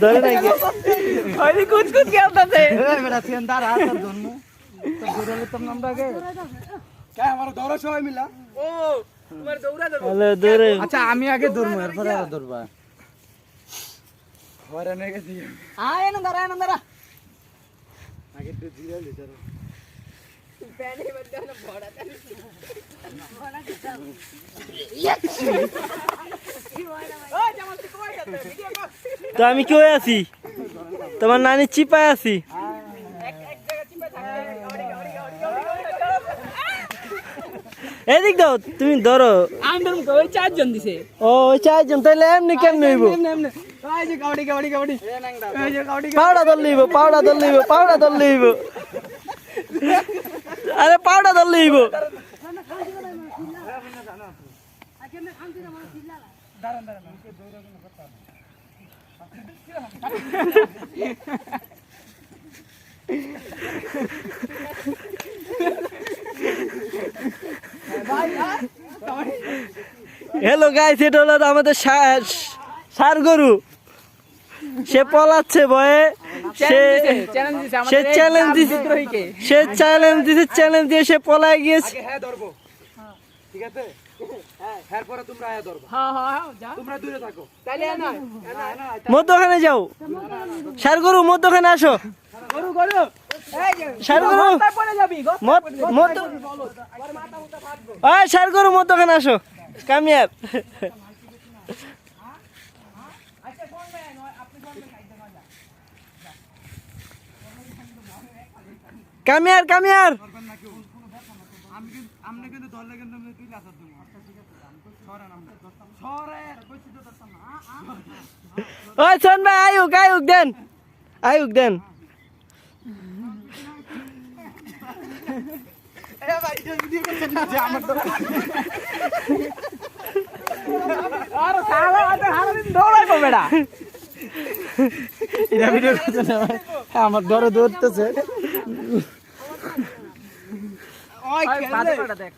ধরে নাকি মিলা ও আচ্ছা আমি আগে দৌড়বো এরপরে আর দৌড়বা দাঁড়া না দাঁড়া ওই জামাল তুই কই গেছে ভিডিও কর তো আমি কই আছি? তোমার নানি চিপায় আছি। এদিক দাও তুমি ধরো। ওই চারজন দিছে। ও ওই চারজন তাহলে এমনি কেমনি হইব? পাউডা দল লইব পাউডা দল লইব পাউডা দল লইব আরে পাউডা দল লইব হ্যালো গাইস এটা হলো আমাদের সার গরু। সে পলাচ্ছে ভয়ে। সে চ্যালেঞ্জ দিছে সে চ্যালেঞ্জ দিছে সে চ্যালেঞ্জ দিছে চ্যালেঞ্জ দিয়ে সে পলায় গিয়েছে। হ্যাঁ ধরবো। ঠিক আছে? হ্যাঁ এরপরে তোমরা আয়া ধরবো। হ্যাঁ হ্যাঁ হ্যাঁ, যা তোমরা দূরে থাকো। তাহলে না না না মধ্যখানে যাও। সার গরু মধ্যখানে আসো। গরু গরু। সার মধ্যখানে আসো। কামিয়ার কামিয়ার আমি কিন্তু ধরলে কিন্তু আমি তুই লাসার দেবো আচ্ছা সরেন আমরা সরেন কইছি তো ধরতাম না ওই শোন ভাই আয়ুক আয়ুক দেন আয়ুক দেন হ্যাঁ আমার ধরে ধরতেছে ওই খেলবে। দেখ।